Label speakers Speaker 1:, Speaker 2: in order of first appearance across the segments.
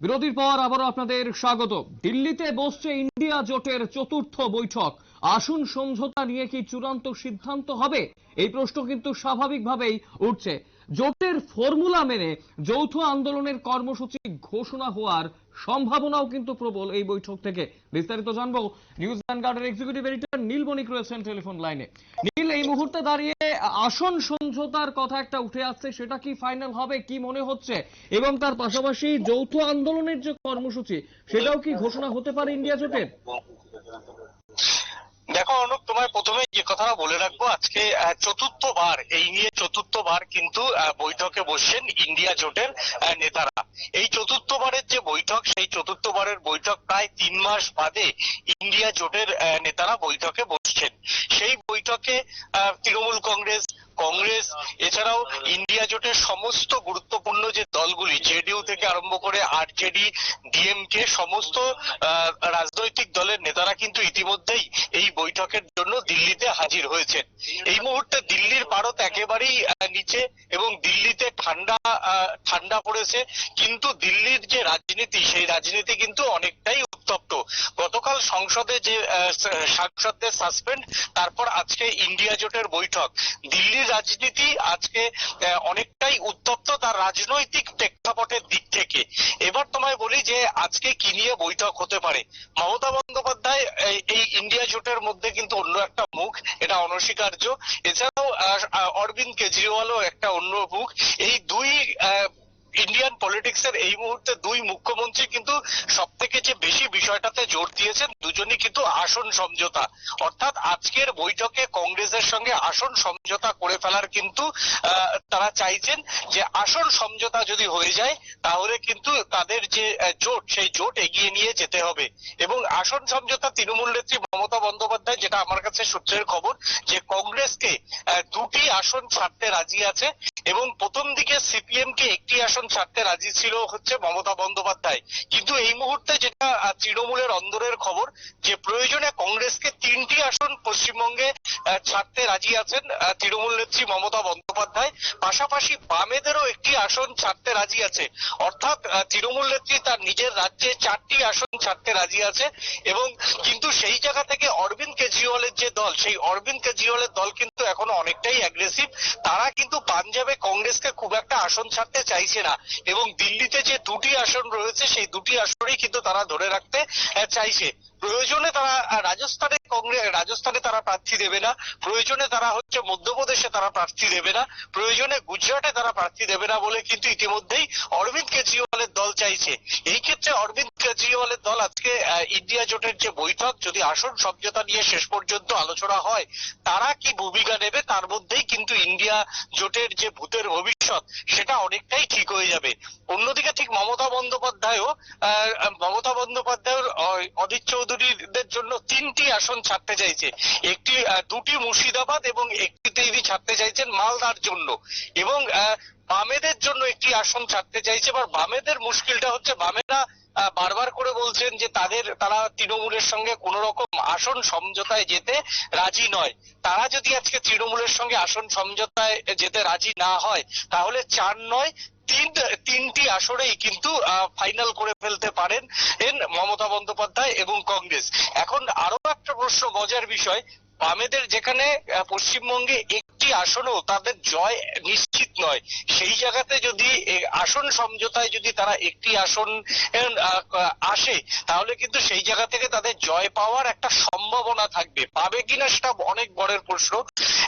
Speaker 1: বিরতির পর আবারও আপনাদের স্বাগত দিল্লিতে বসছে ইন্ডিয়া জোটের চতুর্থ বৈঠক। আসুন সমঝোতা নিয়ে কি চূড়ান্ত সিদ্ধান্ত হবে? এই প্রশ্ন কিন্তু স্বাভাবিকভাবেই উঠছে। জোটের ফর্মুলা মেনে যৌথ আন্দোলনের কর্মসূচি ঘোষণা হওয়ার সম্ভাবনাও কিন্তু প্রবল এই বৈঠক থেকে। বিস্তারিত জানব নিউজ ভ্যানগার্ডের এক্সিকিউটিভ এডিটর নীল বণিক রয়েছেন টেলিফোন লাইনে। নীল, এই মুহূর্তে দাঁড়িয়ে আসন সমঝোতার কথা একটা উঠে আসছে, সেটা কি ফাইনাল হবে, কি মনে হচ্ছে? এবং তার পাশাপাশি যৌথ আন্দোলনের যে কর্মসূচি, সেটাও কি ঘোষণা হতে পারে ইন্ডিয়া জোটের?
Speaker 2: দেখো অনুপ, তোমায় প্রথমে যে কথাটা বলে রাখব, আজকে চতুর্থবার, এই নিয়ে চতুর্থ বার কিন্তু বৈঠকে বসছেন ইন্ডিয়া জোটের নেতারা। এই চতুর্থ বারের যে বৈঠক, সেই চতুর্থ বারের বৈঠক প্রায় তিন মাস বাদে ইন্ডিয়া জোটের নেতারা বৈঠকে বসছেন সেই বৈঠকে তৃণমূল কংগ্রেস কংগ্রেস, এছাড়াও ইন্ডিয়া জোটের সমস্ত গুরুত্বপূর্ণ যে দলগুলি, জেডিইউ থেকে আরম্ভ করে আরজেডি, ডিএমকে, সমস্ত রাজনৈতিক দলের নেতারা কিন্তু ইতিমধ্যেই এই বৈঠকের জন্য দিল্লিতে হাজির হয়েছেন। এই মুহূর্তে দিল্লির ভারত একেবারেই নিচে এবং দিল্লিতে ঠান্ডা ঠান্ডা পড়েছে। কিন্তু দিল্লির যে রাজনীতি, সেই রাজনীতি কিন্তু অনেকটাই উত্তপ্ত। গতকাল সংসদে যে সাংসদদের সাসপেন্ড তারপর আজকে ইন্ডিয়া জোটের বৈঠক। দিল্লির রাজনীতি আজকে অনেকটাই উত্তপ্ত তার রাজনৈতিক প্রেক্ষাপটের দিক থেকে। এবার তোমায় বলি যে আজকে কি নিয়ে বৈঠক হতে পারে। মমতা বন্দ্যোপাধ্যায়, এই- ইন্ডিয়া জোটের মধ্যে কিন্তু অন্য একটা মুখ, এটা অনস্বীকার্য। এছাড়াও অরবিন্দ কেজরিওয়ালও একটা অন্য মুখ। এই দুই ইন্ডিয়ান পলিটিক্স এর এই মুহূর্তে দুই মুখ্যমন্ত্রী কিন্তু সব থেকে যে বেশি বিষয়টাতে জোর দিয়েছেন, দুজনই কিন্তু আসন সমঝোতা। অর্থাৎ আজকের বৈঠকে কংগ্রেসের সঙ্গে আসন সমঝোতা করে ফেলার কিন্তু তারা চাইছেন যে আসন সমঝোতা যদি হয়ে যায়, তাহলে কিন্তু তাদের যে জোট, সেই জোট এগিয়ে নিয়ে যেতে হবে। এবং আসন সমঝোতা তৃণমূল নেত্রী মমতা বন্দ্যোপাধ্যায়, যেটা আমার কাছে সূত্রের খবর, যে কংগ্রেসকে দুটি আসন ছাড়তে রাজি আছে এবং প্রথম দিকে সিপিএম কে একটি আসন ছাড়তে রাজি ছিল হচ্ছে মমতা বন্দ্যোপাধ্যায়। কিন্তু এই মুহূর্তে যেটা তৃণমূলের অন্দরের খবর, যে প্রয়োজনে কংগ্রেসকে তিনটি আসন পশ্চিমবঙ্গে ছাড়তে রাজি আছেন তৃণমূল নেত্রী মমতা বন্দ্যোপাধ্যায়। পাশাপাশি বামেদেরও একটি আসন ছাড়তে রাজি আছে। অর্থাৎ তৃণমূল নেত্রী তার নিজের রাজ্যে চারটি আসন ছাড়তে রাজি আছে এবং কিন্তু সেই জায়গা থেকে অরবিন্দ কেজরিওয়ালের যে দল, সেই অরবিন্দ কেজরিওয়ালের দল কিন্তু এখনও অনেকটাই অ্যাগ্রেসিভ তারা কিন্তু পাঞ্জাবে কংগ্রেসকে খুব একটা আসন ছাড়তে চাইছে না। এবং দিল্লিতে যে দুটি আসন রয়েছে, সেই দুটি আসনেই কিন্তু তারা ধরে রাখতে চাইছে। প্রয়োজনে তারা রাজস্থানে কংগ্রেস রাজস্থানে তারা প্রার্থী দেবে না। প্রয়োজনে তারা হচ্ছে মধ্যপ্রদেশে তারা প্রার্থী দেবে না। প্রয়োজনে গুজরাটে তারা প্রার্থী দেবে না বলে কিন্তু ইতিমধ্যেই অরবিন্দ কেজরিওয়ালের দল চাইছে। এই ক্ষেত্রে অরবিন্দ কেজরিওয়ালের দল আজকে ইন্ডিয়া জোটের যে বৈঠক, যদি আসন সমঝোতা নিয়ে শেষ পর্যন্ত আলোচনা হয়, তারা কি ভূমিকা নেবে? তার মধ্যেই কিন্তু ইন্ডিয়া জোটের যে ভূতের ভবিষ্যৎ সেটা অনেকটাই ঠিক হয়ে যাবে। অন্যদিকে ঠিক মমতা বন্দ্যোপাধ্যায়ও মমতা বন্দ্যোপাধ্যায়ের অধীর চৌধুরীদের জন্য তিনটি আসন ছাড়তে চাইছে। একটি দুটি মুর্শিদাবাদ এবং একটি তিনি ছাড়তে চাইছেন মালদার জন্য। এবং বামেদের জন্য একটি আসন ছাড়তে চাইছে, এবার বামেদের মুশকিলটা হচ্ছে বামেরা বারবার বলছেন যে তাদের, তারা তৃণমূলের সঙ্গে কোন রকম আসন সমঝোতায় যেতে রাজি নয়। তারা যদি আজকে তৃণমূলের সঙ্গে আসন সমঝোতায় যেতে রাজি না হয়, তাহলে চার নয়, তিন, তিনটি আসরেই কিন্তু ফাইনাল করে ফেলতে পারেন এন মমতা বন্দ্যোপাধ্যায় এবং কংগ্রেস। এখন আরও একটা প্রশ্ন মজার বিষয়, বামেদের যেখানে পশ্চিমবঙ্গে একটি আসনও তাদের জয় নিশ্চিত নয়, সেই জায়গাতে যদি আসন সমঝোতায় যদি তারা একটি আসন আসে, তাহলে কিন্তু সেই জায়গা থেকে তাদের জয় পাওয়ার একটা সম্ভাবনা থাকবে। পাবে কিনা সেটা অনেক বড়ের প্রশ্ন।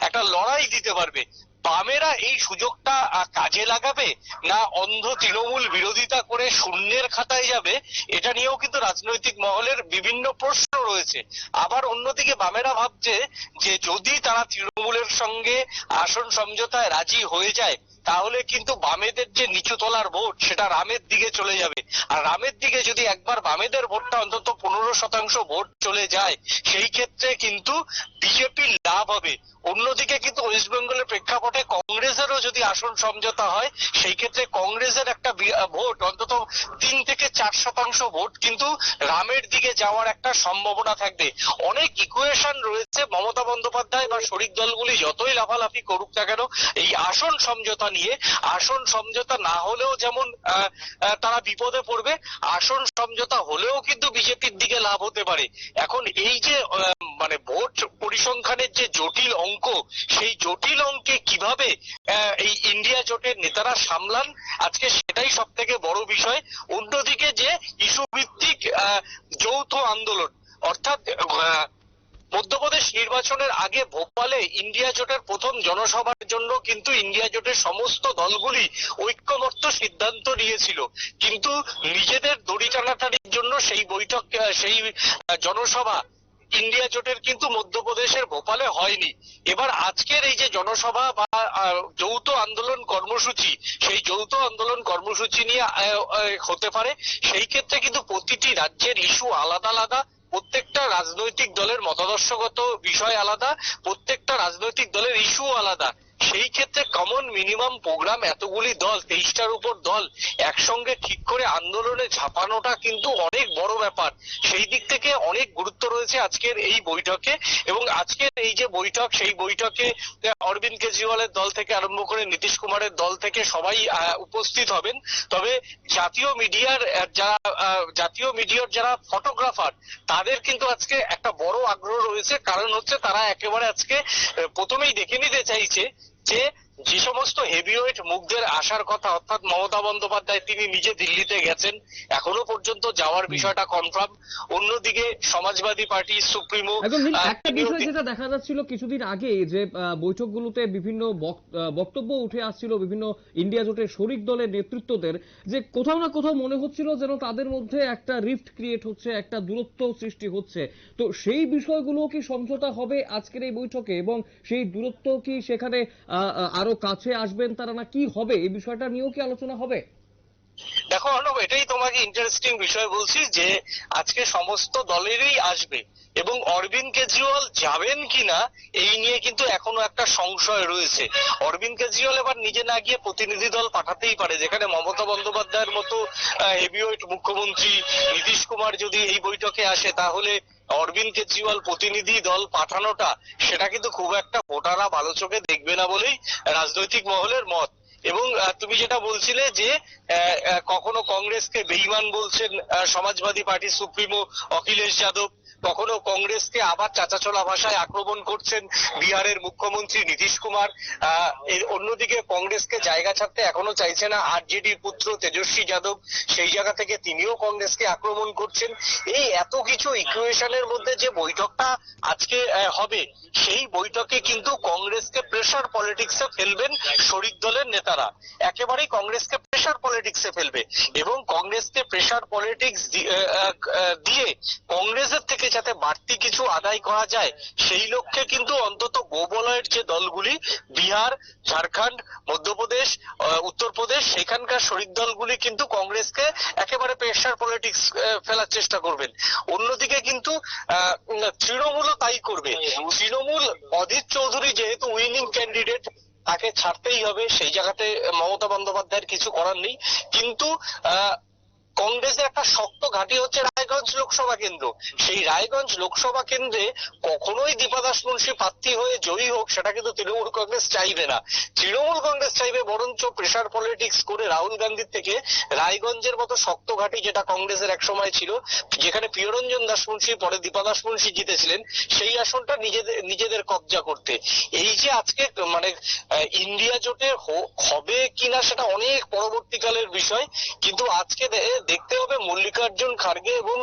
Speaker 2: একটা লড়াই দিতে পারবে। বামেরা এই সুযোগটা কাজে লাগাবে না অন্ধ তৃণমূল বিরোধিতা করে শূন্যের খাতায় যাবে? এটা নিয়েও কিন্তু রাজনৈতিক মহলের বিভিন্ন প্রশ্ন রয়েছে। আবার অন্যদিকে বামেরা ভাবছে যে যদি তারা তৃণমূলের সঙ্গে আসন সমঝোতায় রাজি হয়ে যায় তাহলে কিন্তু বামেদের যে নিচু তলার ভোট, সেটা রামের দিকে চলে যাবে। আর রামের দিকে যদি একবার বামেদের ভোটটা অন্তত পনেরো শতাংশ ভোট চলে যায়, সেই ক্ষেত্রে কিন্তু বিজেপির লাভ হবে। অন্যদিকে কিন্তু ওয়েস্ট বেঙ্গলের প্রেক্ষাপটে কংগ্রেসেরও যদি আসন সমঝোতা হয়, সেই ক্ষেত্রে কংগ্রেসের একটা ভোট, অন্তত তিন থেকে চার শতাংশ ভোট কিন্তু রামের দিকে যাওয়ার একটা সম্ভাবনা থাকবে। অনেক ইকুয়েশন রয়েছে, মমতা বন্দ্যোপাধ্যায় বা শরিক দলগুলি যতই লাফালাফি করুক না কেন, এই আসন সমঝোতা নিয়ে আসন সমঝোতা না হলেও যেমন তারা বিপদে পড়বে আসন সমঝোতা হলেও কিন্তু বিজেপির দিকে লাভ হতে পারে। এখন এই যে মানে ভোট পরিসংখ্যানের যে জটিল অঙ্ক সেই জটিল অঙ্কে কীভাবে এই ইন্ডিয়া জোটের নেতারা সামলান আজকে সেটাই সব থেকে বড় বিষয়। অন্যদিকে যে ইস্যু ভিত্তিক আহ, যৌথ আন্দোলন অর্থাৎ মধ্যপ্রদেশ নির্বাচনের আগে ভোপালে ইন্ডিয়া জোটের প্রথম জনসভার জন্য কিন্তু ইন্ডিয়া জোটের সমস্ত দলগুলি ঐক্যমত্য সিদ্ধান্ত নিয়েছিল। কিন্তু নিজেদের দড়ি টানাটানির জন্য সেই বৈঠক সেই জনসভা ইন্ডিয়া জোটের কিন্তু মধ্যপ্রদেশের ভোপালে হয়নি। এবার আজকের এই যে জনসভা বা যৌথ আন্দোলন কর্মসূচি, সেই যৌথ আন্দোলন কর্মসূচি নিয়ে হতে পারে। সেই ক্ষেত্রে কিন্তু প্রতিটি রাজ্যের ইস্যু আলাদা আলাদা। প্রত্যেকটা রাজনৈতিক দলের মতাদর্শগত বিষয় আলাদা প্রত্যেকটা রাজনৈতিক দলের ইস্যু আলাদা। সেই ক্ষেত্রে কমন মিনিমাম প্রোগ্রাম এতগুলি দল, তেইশটার উপর দল, একসঙ্গে ঠিক করে আন্দোলনে ঝাঁপানোটা কিন্তু অনেক বড় ব্যাপার। সেই দিক থেকে অনেক গুরুত্ব রয়েছে আজকের এই বৈঠকে এবং আজকের এই যে বৈঠক, সেই বৈঠকে অরবিন্দ কেজরিওয়ালের দল থেকে আরম্ভ করে নীতিশ কুমারের দল থেকে সবাই উপস্থিত হবেন। তবে জাতীয় মিডিয়ার যারা জাতীয় মিডিয়ার যারা ফটোগ্রাফার তাদের কিন্তু আজকে একটা বড় আগ্রহ রয়েছে। কারণ হচ্ছে তারা একেবারে আজকে প্রথমেই দেখে নিতে চাইছে যে যে সমস্ত হেভিওয়েট মুখদের আসার কথা অর্থাৎ মমতা বন্দ্যোপাধ্যায় তিনি নিজে দিল্লিতে গেছেন এখনও পর্যন্ত যাওয়ার বিষয়টা কনফার্ম অন্যদিকে সমাজবাদী পার্টি সুপ্রিমো
Speaker 1: একটা বিষয় যেটা দেখা যাচ্ছিল কিছুদিন আগে যে বৈঠকগুলোতে বিভিন্ন বক্তব্য উঠে আসছিল বিভিন্ন ইন্ডিয়া জোটের শরিক দলের নেতৃত্বদের যে কোথাও না কোথাও মনে হচ্ছিল যেন তাদের মধ্যে একটা রিফট ক্রিয়েট হচ্ছে একটা দূরত্ব সৃষ্টি হচ্ছে। তো সেই বিষয়গুলো কি সমঝোতা হবে আজকের এই বৈঠকে এবং সেই দূরত্ব কি সেখানে আহ, আরও কাছে আসবেন তারা না কি হবে? এই বিষয়টা নিয়েও কি আলোচনা হবে?
Speaker 2: দেখো অর্ণব, এটাই তোমাকে ইন্টারেস্টিং বিষয় বলছি যে আজকে সমস্ত দলেরই আসবে এবং অরবিন্দ কেজরিওয়াল যাবেন কিনা এই নিয়ে কিন্তু এখনও একটা সংশয় রয়েছে। অরবিন্দ কেজরিওয়াল এবার নিজে না গিয়ে প্রতিনিধি দল পাঠাতেই পারে, যেখানে মমতা বন্দ্যোপাধ্যায়ের মতো হেভিওয়েট মুখ্যমন্ত্রী নীতিশ কুমার যদি এই বৈঠকে আসে, তাহলে অরবিন্দ কেজরিওয়াল প্রতিনিধি দল পাঠানোটা, সেটা কিন্তু খুব একটা ভোটাররা ভালো চোখে দেখবে না বলেই রাজনৈতিক মহলের মত। এবং তুমি যেটা বলছিলে যে কখনো কংগ্রেসকে বেইমান বলছেন সমাজবাদী পার্টির সুপ্রিমো অখিলেশ যাদব, কখনো কংগ্রেসকে আবার চাচাচলা ভাষায় আক্রমণ করছেন বিহারের মুখ্যমন্ত্রী নীতিশ কুমার এর অন্যদিকে কংগ্রেসকে জায়গা ছাড়তে এখনও চাইছে না আরজেডির পুত্র তেজস্বী যাদব, সেই জায়গা থেকে তিনিও কংগ্রেসকে আক্রমণ করছেন। এই এত কিছু ইকুয়েশনের মধ্যে যে বৈঠকটা আজকে হবে, সেই বৈঠকে কিন্তু কংগ্রেসকে প্রেসার পলিটিক্সে ফেলবেন শরিক দলের নেতারা একেবারেই কংগ্রেসকে প্রেসার পলিটিক্সে ফেলবে এবং কংগ্রেসকে প্রেসার পলিটিক্স দিয়ে কংগ্রেসের থেকে যাতে বাড়তি কিছু আদায় করা যায় সেই লক্ষ্যে কিন্তু অন্তত গোবলয়ের যে দলগুলি বিহার ঝাড়খণ্ড মধ্যপ্রদেশ উত্তরপ্রদেশ সেখানকার শরিক দলগুলি কিন্তু কংগ্রেসকে একেবারে প্রেশার পলিটিক্স ফেলার চেষ্টা করবেন। অন্যদিকে কিন্তু তৃণমূলও তাই করবে। তৃণমূল অধীর চৌধুরী যেহেতু উইনিং ক্যান্ডিডেট তাকে ছাড়তেই হবে সেই জায়গাতে মমতা বন্দ্যোপাধ্যায়ের কিছু করার নেই। কিন্তু কংগ্রেসের একটা শক্ত ঘাঁটি হচ্ছে রায়গঞ্জ লোকসভা কেন্দ্র। সেই রায়গঞ্জ লোকসভা কেন্দ্রে কখনোই দীপাদাস মুন্সী প্রার্থী হয়ে জয়ী হোক, সেটা কিন্তু তৃণমূল কংগ্রেস চাইবে না। তৃণমূল কংগ্রেস চাইবে বরঞ্চ প্রেসার পলিটিক্স করে রাহুল গান্ধীর থেকে রায়গঞ্জের মতো শক্ত ঘাঁটি যেটা কংগ্রেসের এক সময় ছিল, যেখানে প্রিয়রঞ্জন দাস মুন্সী পরে দীপাদাস মুন্সী জিতেছিলেন, সেই আসনটা নিজেদের নিজেদের কবজা করতে। এই যে আজকে মানে ইন্ডিয়া জোটে হবে কিনা সেটা অনেক পরবর্তীকালের বিষয়, কিন্তু আজকে দেখতে হবে মল্লিকার্জুন খার্গে এবং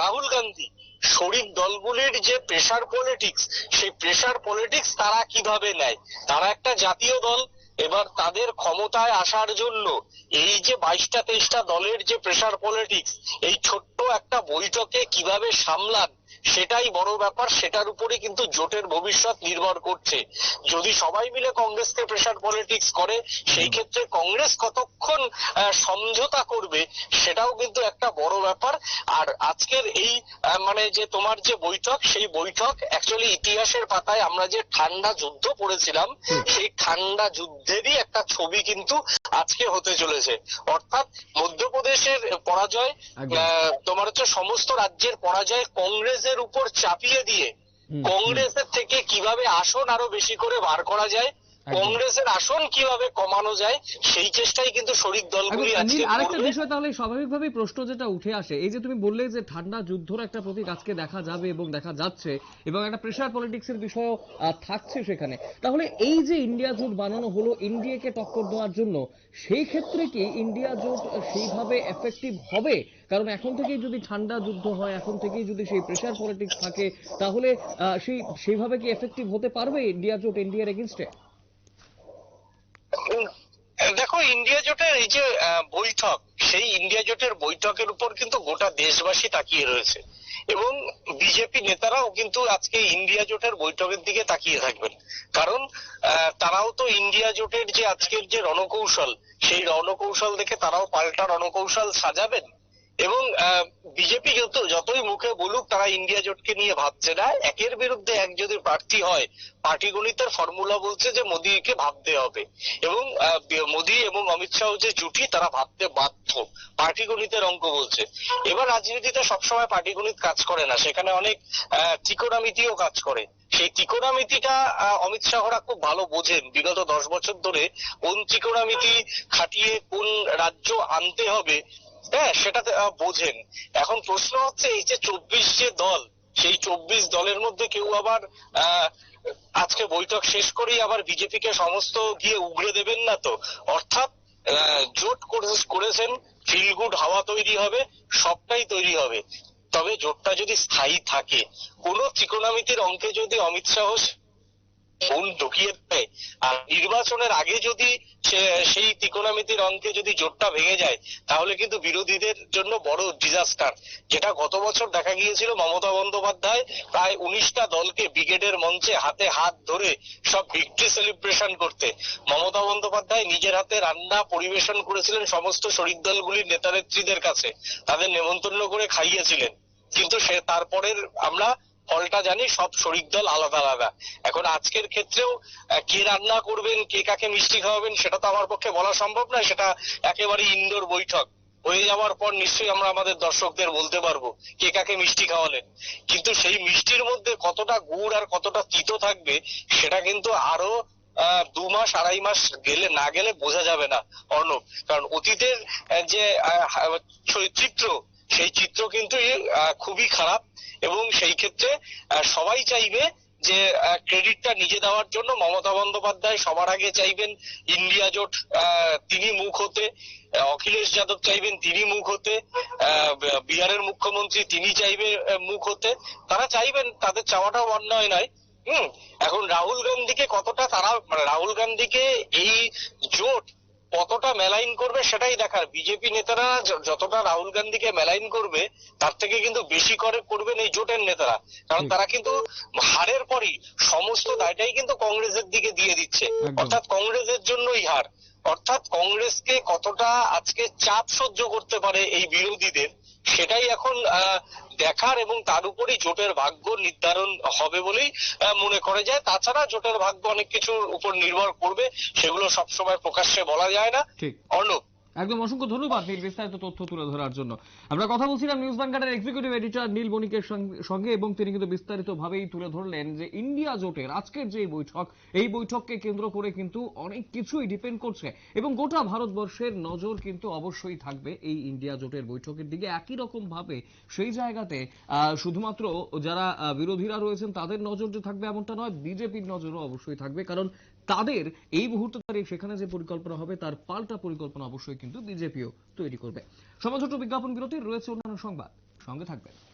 Speaker 2: রাহুল গান্ধী। শরিক দলগুলির যে প্রেশার পলিটিক্স সেই প্রেশার পলিটিক্স তারা কীভাবে নেয়? তারা একটা জাতীয় দল। এবার তাদের ক্ষমতায় আসার জন্য এই যে বাইশটা তেইশটা দলের যে প্রেশার পলিটিক্স এই ছোট্ট একটা বৈঠকে কীভাবে সামলান সেটাই বড় ব্যাপার সেটার উপরে কিন্তু জোটের ভবিষ্যৎ নির্ভর করছে। যদি সবাই মিলে কংগ্রেসকে প্রেশার পলিটিক্স করে সেই ক্ষেত্রে কংগ্রেস কতক্ষণ সমঝোতা করবে সেটাও কিন্তু একটা বড় ব্যাপার। আর আজকের এই মানে যে তোমার যে বৈঠক সেই বৈঠক অ্যাকচুয়ালি ইতিহাসের পাতায় আমরা যে ঠান্ডা যুদ্ধ পড়েছিলাম সেই ঠান্ডা যুদ্ধেরই একটা ছবি কিন্তু আজকে হতে চলেছে। অর্থাৎ মধ্যপ্রদেশের পরাজয় আহ, তোমার হচ্ছে সমস্ত রাজ্যের পরাজয় কংগ্রেসের উপর চাপিয়ে দিয়ে কংগ্রেসের থেকে কীভাবে আসন আরও বেশি করে বার করা যায় কংগ্রেসের আসন কীভাবে কমানো যায় সেই চেষ্টাই কিন্তু শরিক দলগুলি আজকে
Speaker 1: আরেকটা বিষয় তাহলে স্বাভাবিকভাবেই প্রশ্ন যেটা উঠে আসে এই যে তুমি বললে যে ঠান্ডা যুদ্ধর একটা প্রতীক আজকে দেখা যাবে এবং দেখা যাচ্ছে এবং একটা প্রেশার পলিটিক্সের বিষয়ও আহ, থাকছে সেখানে। তাহলে এই যে ইন্ডিয়া জোট বানানো হলো ইন্ডিয়াকে টক্কর দেওয়ার জন্য সেই ক্ষেত্রে কি ইন্ডিয়া জোট সেইভাবে এফেক্টিভ হবে? কারণ এখন থেকেই যদি ঠান্ডা যুদ্ধ হয় এখন থেকেই যদি সেই প্রেশার পলিটিক্স থাকে তাহলে আহ, সেই সেইভাবে কি এফেক্টিভ হতে পারবে ইন্ডিয়া জোট ইন্ডিয়ার এগেনস্টে
Speaker 2: দেখো ইন্ডিয়া জোটের এই যে বৈঠক, সেই ইন্ডিয়া জোটের বৈঠকের উপর কিন্তু গোটা দেশবাসী তাকিয়ে রয়েছে। এবং বিজেপি নেতারাও কিন্তু আজকে ইন্ডিয়া জোটের বৈঠকের দিকে তাকিয়ে থাকবেন। কারণ তারাও তো ইন্ডিয়া জোটের যে আজকের যে রণকৌশল, সেই রণকৌশল দেখে তারাও পাল্টা রণকৌশল সাজাবেন। এবং বিজেপি যত যতই মুখে বলুক তারা ইন্ডিয়া জোটকে নিয়ে ভাবছে না। একের বিরুদ্ধে এক যদি প্রার্থী হয় পাটিগণিতের ফর্মুলা বলছে যে মোদীকে ভাবতে হবে। এবং মোদী এবং অমিত শাহ যে জুটি তারা ভাবতে বাধ্য। পাটিগণিতের অঙ্ক বলছে। এবার রাজনীতিতে সবসময় পাটিগণিত কাজ করে না। সেখানে অনেক ত্রিকোণামিতিও কাজ করে। সেই ত্রিকোণামিতিটা অমিত শাহরা খুব ভালো বোঝেন। বিগত দশ বছর ধরে কোন ত্রিকোণামিতি খাটিয়ে কোন রাজ্য আনতে হবে হ্যাঁ সেটা বোঝেন। এখন প্রশ্ন হচ্ছে এই যে চব্বিশ যে দল, সেই চব্বিশ দলের মধ্যে কেউ আবার আজকে বৈঠক শেষ করেই আবার বিজেপিকে সমস্ত গিয়ে উগড়ে দেবেন না তো? অর্থাৎ জোট করেছেন ফিল গুড হাওয়া তৈরি হবে, সবটাই তৈরি হবে। তবে জোটটা যদি স্থায়ী থাকে, কোন ত্রিকোণামিতির অঙ্কে যদি অমিত শাহ ফোন ঢুকিয়ে দেয়, আর নির্বাচনের আগে যদি সেই ত্রিকোণামিতির অঙ্কে যদি জোটটা ভেঙে যায়, তাহলে কিন্তু বিরোধীদের জন্য বড় ডিজাস্টার যেটা গত বছর দেখা গিয়েছিল, মমতা বন্দ্যোপাধ্যায় প্রায় উনিশটা দলকে ব্রিগেডের মঞ্চে হাতে হাত ধরে সব ভিক্টরি সেলিব্রেশন করতে। মমতা বন্দ্যোপাধ্যায় নিজের হাতে রান্না পরিবেশন করেছিলেন সমস্ত শরিক দলগুলির নেতানেত্রীদের কাছে। তাদের নেমন্তন্ন করে খাইয়েছিলেন। কিন্তু সে, তারপরের আমরা ফলটা জানি, সব শরিক দল আলাদা আলাদা। এখন আজকের ক্ষেত্রেও কে রান্না করবেন, কে কাকে মিষ্টি খাওয়াবেন, সেটা তো আমার পক্ষে বলা সম্ভব নয়, সেটা একেবারে ইনডোর বৈঠক। হয়ে যাওয়ার পর নিশ্চয়ই আমরা আমাদের দর্শকদের বলতে পারব, কে কাকে মিষ্টি খাওয়ালেন। কিন্তু সেই মিষ্টির মধ্যে কতটা গুড় আর কতটা তিতো থাকবে, সেটা কিন্তু আরও দু মাস, আড়াই মাস গেলে, না গেলে বোঝা যাবে না, অর্ণব। কারণ অতীতের যে চিত্র সেই চিত্র কিন্তু খুবই খারাপ এবং সেই ক্ষেত্রে সবাই চাইবে যে ক্রেডিটটা নিজে দেওয়ার জন্য মমতা বন্দ্যোপাধ্যায় সবার আগে চাইবেন ইন্ডিয়া জোট তিনি মুখ হতে অখিলেশ যাদব চাইবেন তিনি মুখ হতে বিহারের মুখ্যমন্ত্রী তিনি চাইবে মুখ হতে। তারা চাইবেন, তাদের চাওয়াটাও অন্যায় নয়। হুম, এখন রাহুল গান্ধীকে কতটা তারা মানে রাহুল গান্ধীকে এই জোট কতটা মেলাইন করবে সেটাই দেখার। বিজেপি নেতারা যতটা রাহুল গান্ধীকে মেলাইন করবে তার থেকে কিন্তু বেশি করে করবেন এই জোটের নেতারা। কারণ তারা কিন্তু হারের পরই সমস্ত দায়টাই কিন্তু কংগ্রেসের দিকে দিয়ে দিচ্ছে। অর্থাৎ কংগ্রেসের জন্যই হার। অর্থাৎ কংগ্রেসকে কতটা আজকে চাপ সহ্য করতে পারে এই বিরোধীদের সেটাই এখন আহ, দেখার এবং তার উপরই জোটের ভাগ্য নির্ধারণ হবে বলেই মনে করে যায়। তাছাড়া জোটের ভাগ্য অনেক কিছুর উপর নির্ভর করবে সেগুলো সবসময় প্রকাশ্যে বলা যায় না। অর্ণব?
Speaker 1: একদম অসংখ্য ধন্যবাদ নীল, বিস্তারিত তথ্য তুলে ধরার জন্য। আমরা কথা বলছিলাম নিউজ বাংলার এক্সিকিউটিভ এডিটর নীল বণিকের সঙ্গে এবং তিনি কিন্তু বিস্তারিত ভাবেই তুলে ধরলেন যে ইন্ডিয়া জোটের আজকের যে বৈঠক, এই বৈঠককে কেন্দ্র করে কিন্তু অনেক কিছুই ডিপেন্ড করছে এবং গোটা ভারতবর্ষের নজর কিন্তু অবশ্যই থাকবে এই ইন্ডিয়া জোটের বৈঠকের দিকে। একই রকম ভাবে সেই জায়গাতে শুধুমাত্র যারা বিরোধীরা রয়েছেন তাদের নজর যে থাকবে এমনটা নয়, বিজেপির নজরও অবশ্যই থাকবে। কারণ তাদের এই মুহূর্তে দাঁড়িয়ে সেখানে যে পরিকল্পনা হবে, তার পাল্টা পরিকল্পনা অবশ্যই কিন্তু বিজেপিও তৈরি করবে। সমাজ ছোট বিজ্ঞাপন বিরতির, রয়েছে অন্যান্য সংবাদ। সঙ্গে থাকবেন।